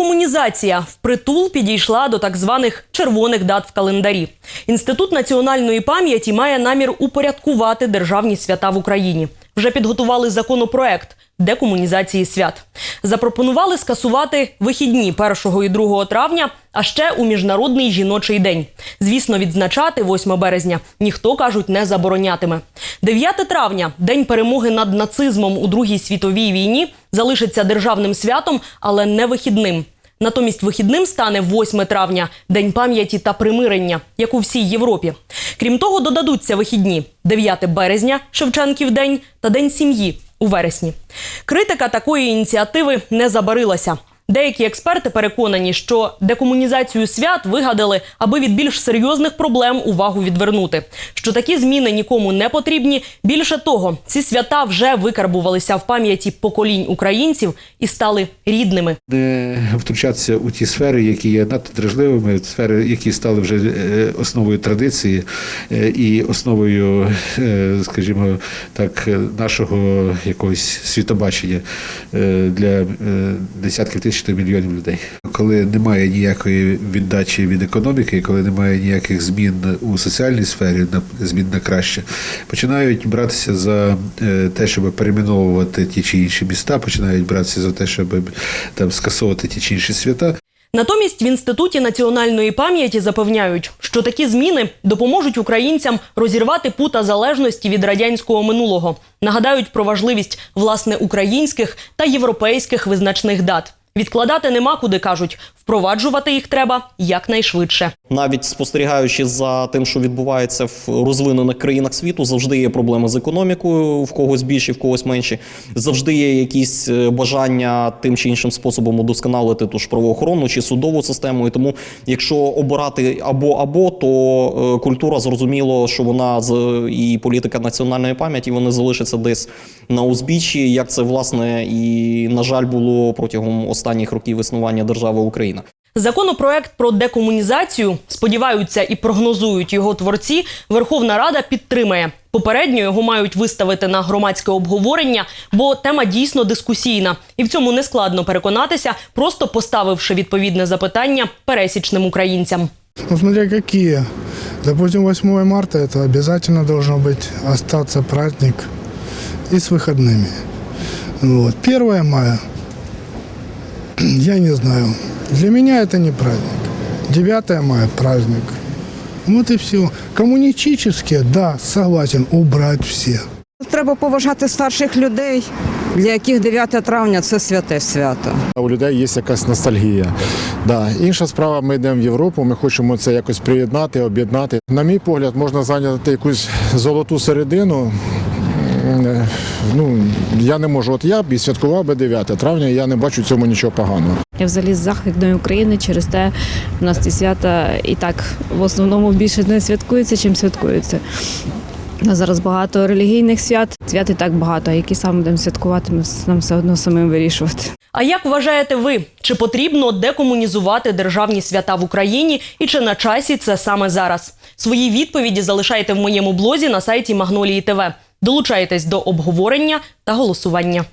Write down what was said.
Декомунізація впритул підійшла до так званих червоних дат в календарі. Інститут національної пам'яті має намір упорядкувати державні свята в Україні. Вже підготували законопроект декомунізації свят. Запропонували скасувати вихідні 1 і 2 травня, а ще у міжнародний жіночий день. Звісно, відзначати 8 березня ніхто кажуть не заборонятиме. 9 травня, день перемоги над нацизмом у Другій світовій війні, залишиться державним святом, але не вихідним. Натомість вихідним стане 8 травня день пам'яті та примирення, як у всій Європі. Крім того, додадуться вихідні 9 березня, Шевченків день та День сім'ї у вересні. Критика такої ініціативи не забарилася. Деякі експерти переконані, що декомунізацію свят вигадали, аби від більш серйозних проблем увагу відвернути. Що такі зміни нікому не потрібні. Більше того, ці свята вже викарбувалися в пам'яті поколінь українців і стали рідними. не втручатися у ті сфери, які є надто дражливими, сфери, які стали вже е, основою традиції е, і основою, е, скажімо так, нашого якогось світобачення для десятків тисяч та мільйонів людей. Коли немає ніякої віддачі від економіки, коли немає ніяких змін у соціальній сфері, на змін на краще, починають братися за е, те, щоб перейменовувати ті чи інші міста, починають братися за те, щоб там скасовувати ті чи інші свята. Натомість в інституті національної пам'яті запевняють, що такі зміни допоможуть українцям розірвати пута залежності від радянського минулого. Нагадають про важливість власне українських та європейських визначних дат. Відкладати нема куди кажуть, впроваджувати їх треба якнайшвидше. Навіть спостерігаючи за тим, що відбувається в розвинених країнах світу, завжди є проблеми з економікою, в когось більші, в когось менші. Завжди є якісь е, бажання тим чи іншим способом удосконалити ту ж правоохоронну чи судову систему. І тому, якщо обирати або або, то е, культура зрозуміло, що вона з і політика національної пам'яті вони залишаться десь на узбіччі, як це власне і на жаль було протягом останніх років існування держави Україна. Законопроект про декомунізацію сподіваються і прогнозують його творці. Верховна Рада підтримає. Попередньо його мають виставити на громадське обговорення, бо тема дійсно дискусійна, і в цьому не складно переконатися, просто поставивши відповідне запитання пересічним українцям. Ну, смотря какие. Допустим, 8 марта это обязательно должно быть остаться праздник и с выходными. Вот. 1 мая, я не знаю. Для меня это не праздник. 9 мая праздник. Вот и все. Коммунистические, да, согласен, убрать все. Треба поважати старших людей, для яких 9 травня це святе свято. У людей є якась ностальгія. Да. Інша справа, ми йдемо в Європу, ми хочемо це якось приєднати, об'єднати. На мій погляд, можна зайняти якусь золоту середину. Е, Ну, я не можу. От я б і святкував би 9 травня, я не бачу в цьому нічого поганого. Я взагалі з західної України через те у нас ці свята і так в основному більше не святкуються, чим святкуються. Зараз багато релігійних свят, свят і так багато. а Які саме будемо святкувати, ми нам все одно самим вирішувати. А як вважаєте ви, чи потрібно декомунізувати державні свята в Україні і чи на часі це саме зараз? Свої відповіді залишайте в моєму блозі на сайті Магнолії ТВ. Долучайтесь до обговорення та голосування.